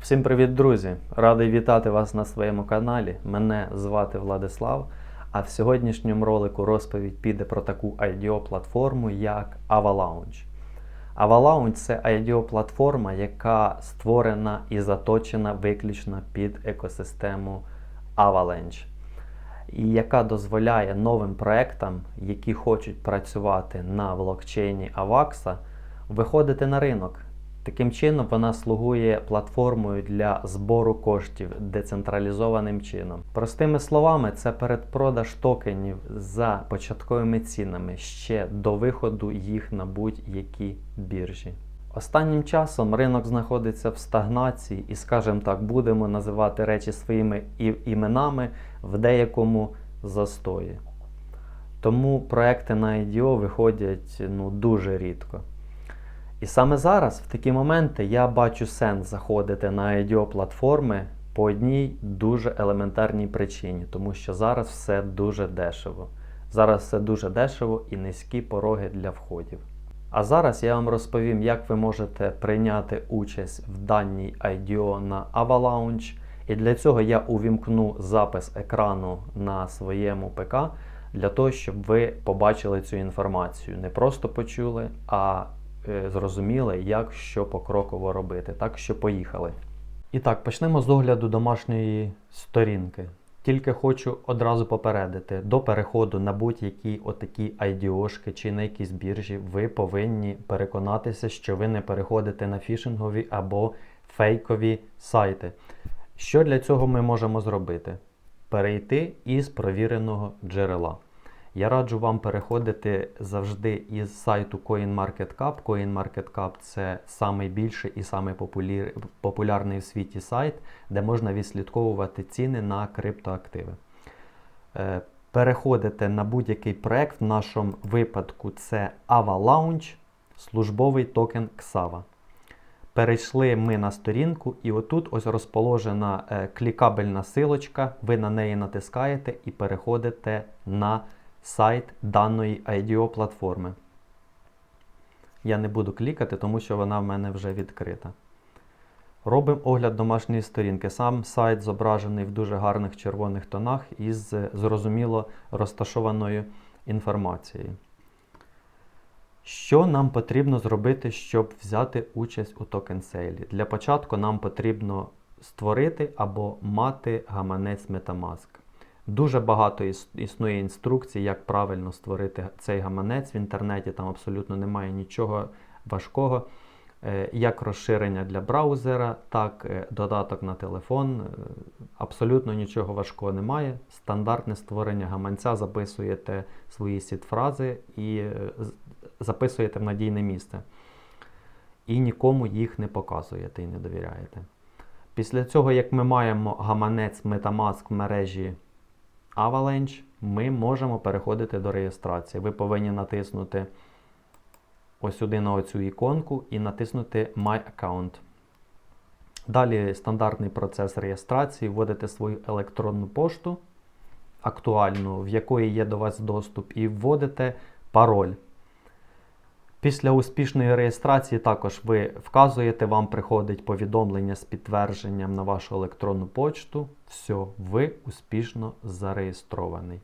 Всім привіт, друзі! Радий вітати вас на своєму каналі. Мене звати Владислав. А в сьогоднішньому ролику розповідь піде про таку IDO платформу як Avalaunch. Avalaunch це IDO платформа, яка створена і заточена виключно під екосистему Avalanche. І яка дозволяє новим проектам, які хочуть працювати на блокчейні Avaxa, виходити на ринок. Таким чином, вона слугує платформою для збору коштів децентралізованим чином. Простими словами, це передпродаж токенів за початковими цінами ще до виходу їх на будь-які біржі. Останнім часом ринок знаходиться в стагнації і, скажімо так, будемо називати речі своїми іменами в деякому застої. Тому проекти на IDO виходять ну, дуже рідко. І саме зараз, в такі моменти, я бачу сенс заходити на IDO платформи по одній дуже елементарній причині, тому що зараз все дуже дешево. Зараз все дуже дешево і низькі пороги для входів. А зараз я вам розповім, як ви можете прийняти участь в даній IDO на Avalaunch. І для цього я увімкну запис екрану на своєму ПК для того, щоб ви побачили цю інформацію. Не просто почули, а зрозуміли, як що покроково робити. Так що поїхали. І так, почнемо з огляду домашньої сторінки. Тільки хочу одразу попередити, до переходу на будь-які отакі IDO-шки чи на якісь біржі, ви повинні переконатися, що ви не переходите на фішингові або фейкові сайти. Що для цього ми можемо зробити? Перейти із провіреного джерела. Я раджу вам переходити завжди із сайту CoinMarketCap. CoinMarketCap це найбільший і самий популярний в світі сайт, де можна відслідковувати ціни на криптоактиви. Е, Переходите на будь-який проект. В нашому випадку це Avalaunch, службовий токен XAVA. Перейшли ми на сторінку, і отут ось розположена е, клікабельна силочка. Ви на неї натискаєте і переходите на сайт даної IDO платформи. Я не буду клікати, тому що вона в мене вже відкрита. Робимо огляд домашньої сторінки. Сам сайт зображений в дуже гарних червоних тонах із зрозуміло розташованою інформацією. Що нам потрібно зробити, щоб взяти участь у токен сейлі? Для початку нам потрібно створити або мати гаманець Metamask. Дуже багато існує інструкцій, як правильно створити цей гаманець в інтернеті. Там абсолютно немає нічого важкого. Е, Як розширення для браузера, так е, додаток на телефон. Е, Абсолютно нічого важкого немає. Стандартне створення гаманця, записуєте свої сід-фрази і записуєте в надійне місце. І нікому їх не показуєте і не довіряєте. Після цього, як ми маємо гаманець Metamask в мережі Avalanche, ми можемо переходити до реєстрації. Ви повинні натиснути ось сюди на оцю іконку і натиснути My Account. Далі стандартний процес реєстрації. Вводите свою електронну пошту актуальну, в якої є до вас доступ, і вводите пароль. Після успішної реєстрації також ви вказуєте, вам приходить повідомлення з підтвердженням на вашу електронну почту. Все, ви успішно зареєстрований.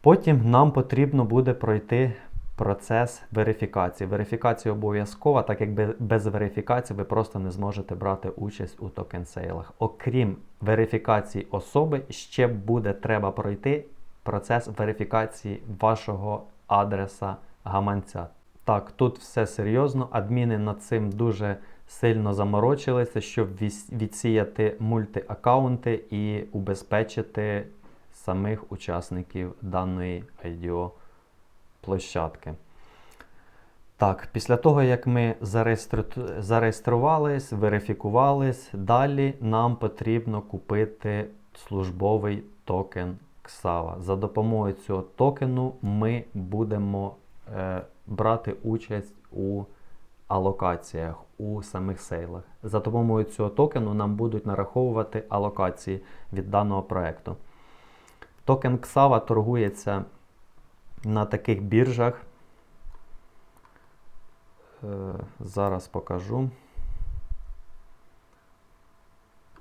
Потім нам потрібно буде пройти процес верифікації. Верифікація обов'язкова, так як бе- без верифікації ви просто не зможете брати участь у токен-сейлах. Окрім верифікації особи, ще буде треба пройти процес верифікації вашого адреса гаманця. Так, тут все серйозно. Адміни над цим дуже сильно заморочилися, щоб відсіяти мультиаккаунти і убезпечити самих учасників даної IDO площадки. Так, після того, як ми зареєстру- зареєструвались, верифікувались, далі нам потрібно купити службовий токен XAVA. За допомогою цього токену ми будемо брати участь у алокаціях, у самих сейлах. За допомогою цього токену нам будуть нараховувати алокації від даного проекту. Токен XAVA торгується на таких біржах. Е, Зараз покажу.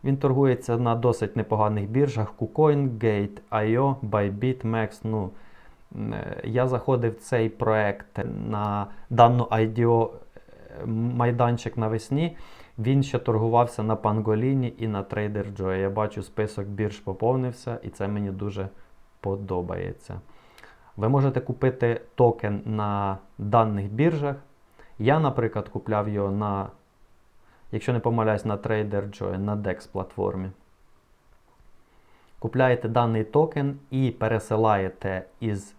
Він торгується на досить непоганих біржах KuCoin, Gate, IO, Bybit, Max. Ну, е, я заходив в цей проект на дану IDO е, майданчик навесні. Він ще торгувався на Pangolini і на TraderJoy. Я бачу, список бірж поповнився, і це мені дуже подобається. Ви можете купити токен на даних біржах. Я, наприклад, купляв його на, якщо не помиляюсь, на TraderJoy, на DEX платформі. Купляєте даний токен і пересилаєте із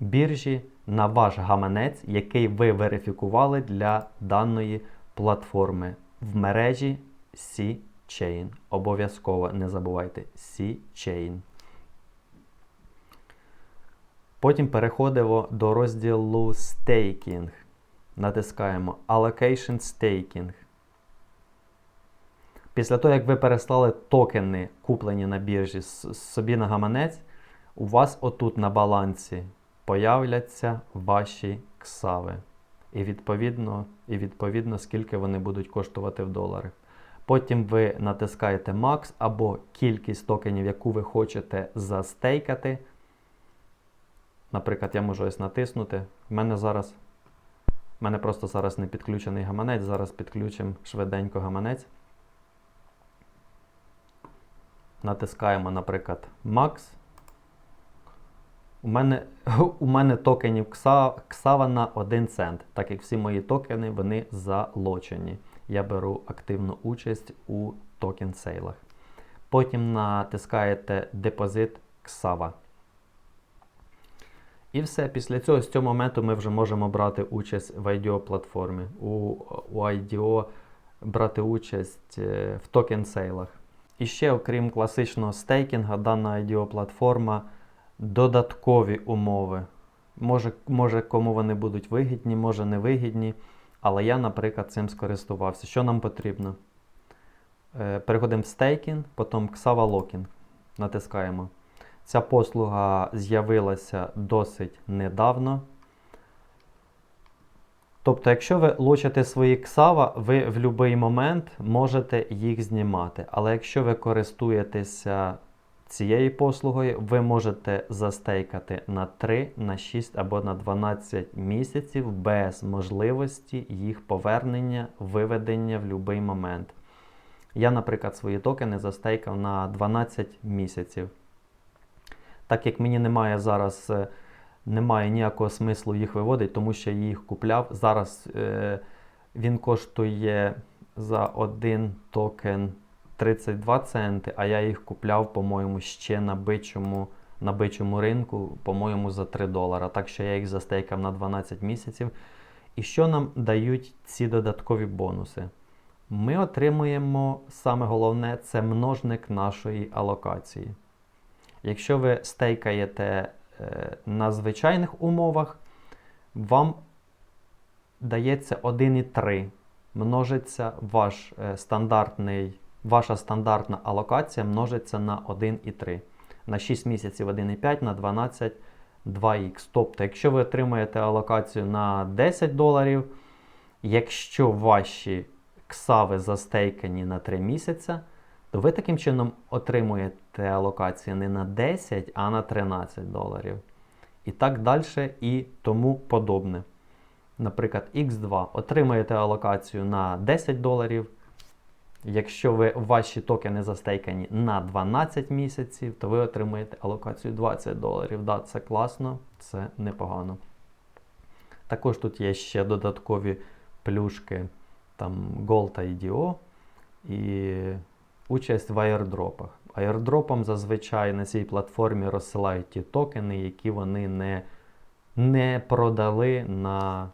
біржі на ваш гаманець, який ви верифікували для даної платформи в мережі C-Chain. Обов'язково не забувайте C-Chain. Потім переходимо до розділу Staking. Натискаємо Allocation Staking. Після того, як ви переслали токени, куплені на біржі собі на гаманець, у вас отут на балансі появляться ваші ксави. І відповідно, і відповідно, скільки вони будуть коштувати в доларах. Потім ви натискаєте Max або кількість токенів, яку ви хочете застейкати. Наприклад, я можу ось натиснути. У мене зараз. У мене просто зараз не підключений гаманець. Зараз підключимо швиденько гаманець. Натискаємо, наприклад, Max. У мене, у мене токенів Кса- Ксава на 1 цент, так як всі мої токени вони залочені. Я беру активну участь у токен сейлах. Потім натискаєте депозит Ксава. І все. Після цього з цього моменту ми вже можемо брати участь в IDO платформі. У, у IDO брати участь е, в токен сейлах. І ще, окрім класичного стейкінга, дана IDO платформа додаткові умови. Може, може, кому вони будуть вигідні, може не вигідні. Але я, наприклад, цим скористувався. Що нам потрібно? Е, Переходимо в стейкінг, потім Xava Locking. Натискаємо. Ця послуга з'явилася досить недавно. Тобто, якщо ви лочите свої ксава, ви в будь-який момент можете їх знімати. Але якщо ви користуєтеся цією послугою, ви можете застейкати на 3, на 6 або на 12 місяців без можливості їх повернення, виведення в будь-який момент. Я, наприклад, свої токени застейкав на 12 місяців. Так як мені немає зараз е, немає ніякого смислу їх виводити, тому що я їх купляв. Зараз е, він коштує за один токен 32 центи, а я їх купляв, по-моєму, ще на бичому, на бичому ринку, по-моєму, за 3 долара. Так що я їх застейкав на 12 місяців. І що нам дають ці додаткові бонуси? Ми отримуємо саме головне це множник нашої алокації. Якщо ви стейкаєте е, на звичайних умовах, вам дається 1,3. Множиться ваш е, стандартний, ваша стандартна алокація множиться на 1,3. На 6 місяців 1,5, на 12 2х. Тобто, якщо ви отримаєте алокацію на 10 доларів, якщо ваші ксави застейкані на 3 місяці, то ви таким чином отримуєте алокацію не на 10, а на 13 доларів. І так далі і тому подобне. Наприклад, X2 отримаєте алокацію на 10 доларів. Якщо ви ваші токени застейкані на 12 місяців, то ви отримаєте алокацію 20 доларів. Да, це класно, це непогано. Також тут є ще додаткові плюшки там Gold IDO і участь в аірдропах. Аірдропам зазвичай на цій платформі розсилають ті токени, які вони не, не продали на,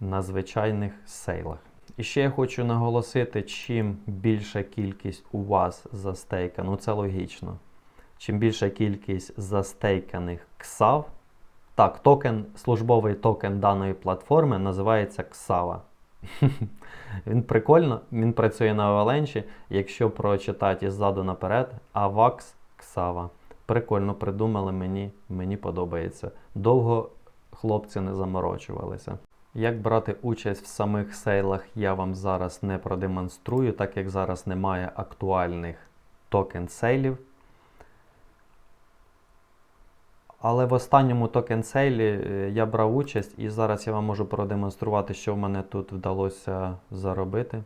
на звичайних сейлах. І ще я хочу наголосити, чим більша кількість у вас застейка, ну це логічно. Чим більша кількість застейканих ксав, так, токен, службовий токен даної платформи називається Ксава. Він прикольно, він працює на Avalanche, якщо прочитати ззаду наперед, AVAX Xava. Прикольно придумали, мені, мені подобається. Довго хлопці не заморочувалися. Як брати участь в самих сейлах, я вам зараз не продемонструю, так як зараз немає актуальних токен сейлів. Але в останньому токен сейлі е, я брав участь і зараз я вам можу продемонструвати, що в мене тут вдалося заробити.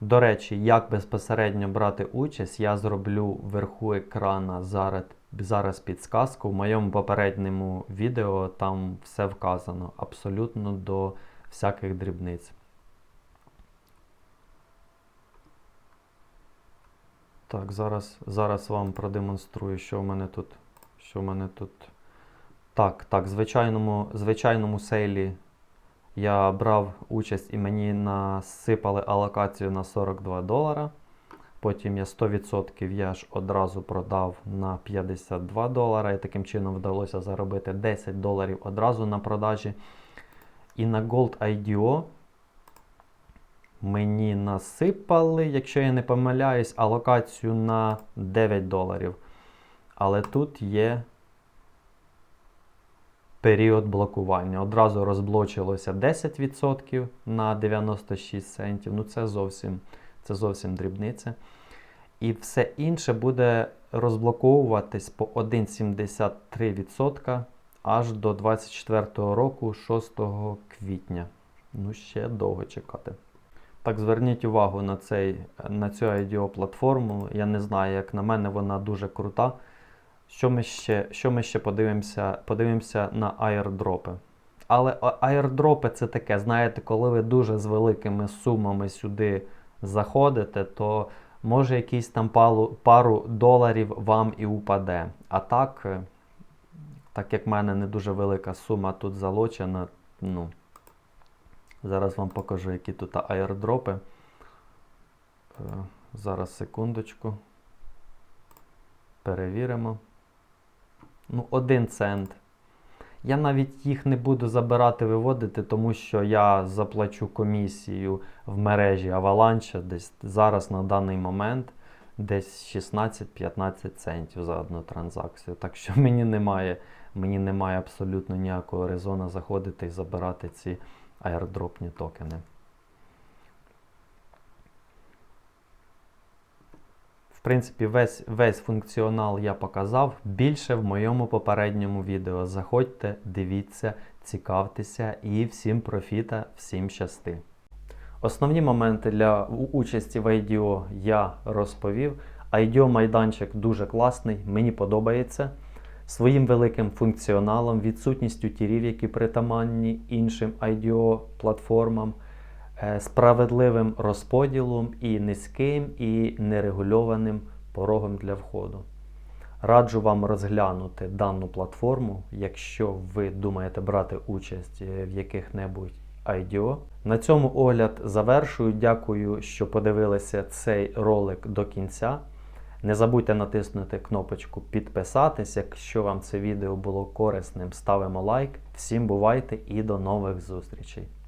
До речі, як безпосередньо брати участь, я зроблю вверху екрана зараз, зараз підсказку. В моєму попередньому відео там все вказано абсолютно до всяких дрібниць. Так, зараз, зараз вам продемонструю, що в мене тут. Що в мене тут. Так, так, в звичайному, звичайному сейлі я брав участь і мені насипали алокацію на 42 долара. Потім я 100% я ж одразу продав на 52 долара. І таким чином вдалося заробити 10 доларів одразу на продажі. І на Gold IDO мені насипали, якщо я не помиляюсь, алокацію на 9 доларів. Але тут є період блокування. Одразу розблочилося 10% на 96 центів. Ну це зовсім, це зовсім дрібниця. І все інше буде розблоковуватись по 1,73% аж до 24 року, 6 квітня. Ну, ще довго чекати. Так, зверніть увагу на цей, на цю IDO платформу. Я не знаю, як на мене, вона дуже крута. Що ми ще що ми ще подивимося подивимося на аірдропи. Але аірдропи це таке, знаєте, коли ви дуже з великими сумами сюди заходите, то може якийсь там пару, доларів вам і упаде. А так, е, так як в мене не дуже велика сума тут залочена, ну, зараз вам покажу, які тут аірдропи. Е, зараз секундочку. Перевіримо ну, 1 цент. Я навіть їх не буду забирати, виводити, тому що я заплачу комісію в мережі Avalanche десь зараз на даний момент десь 16-15 центів за одну транзакцію. Так що мені немає мені немає абсолютно ніякого резона заходити і забирати ці аердропні токени. В принципі, весь весь функціонал я показав більше в моєму попередньому відео. Заходьте, дивіться, цікавтеся і всім профіта, всім щасти. Основні моменти для участі в IDO я розповів. IDO майданчик дуже класний, мені подобається. Своїм великим функціоналом, відсутністю тірів, які притаманні іншим IDO платформам. Е, справедливим розподілом і низьким і нерегульованим порогом для входу. Раджу вам розглянути дану платформу, якщо ви думаєте брати участь е, в яких-небудь IDO. На цьому огляд завершую. Дякую, що подивилися цей ролик до кінця. Не забудьте натиснути кнопочку підписатись. Якщо вам це відео було корисним, ставимо лайк. Всім бувайте і до нових зустрічей!